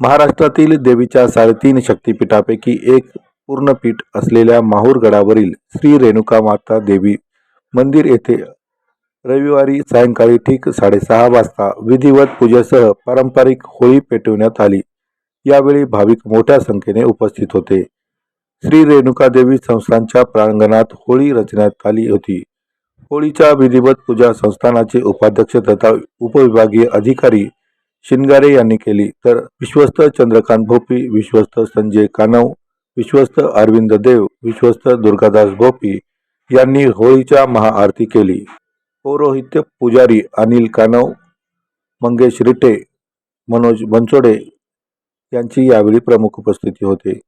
महाराष्ट्रातील देवीच्या साडेतीन शक्तिपीठापैकी एक पूर्णपीठ असलेल्या माहूरगडावरील श्री रेणुका माता देवी मंदिर येथे रविवारी सायंकाळी ठीक साडेसहा वाजता विधिवत पूजेसह पारंपरिक होळी पेटविण्यात आली. यावेळी भाविक मोठ्या संख्येने उपस्थित होते. श्री रेणुका देवी संस्थानच्या प्रांगणात होळी रचण्यात आली होती. होळीच्या विधिवत पूजा संस्थानाचे उपाध्यक्ष तथा उपविभागीय अधिकारी शिनगारे यांनी केली. तर विश्वस्त चंद्रकांत भोपी विश्वस्त संजय कानव विश्वस्त अरविंद देव विश्वस्त दुर्गादास भोपी यांनी होळीच्या महाआरती केली. पौरोहित्य पुजारी अनिल कानव मंगेश रिटे मनोज बनसोडे यांची यावेळी प्रमुख उपस्थिती होते.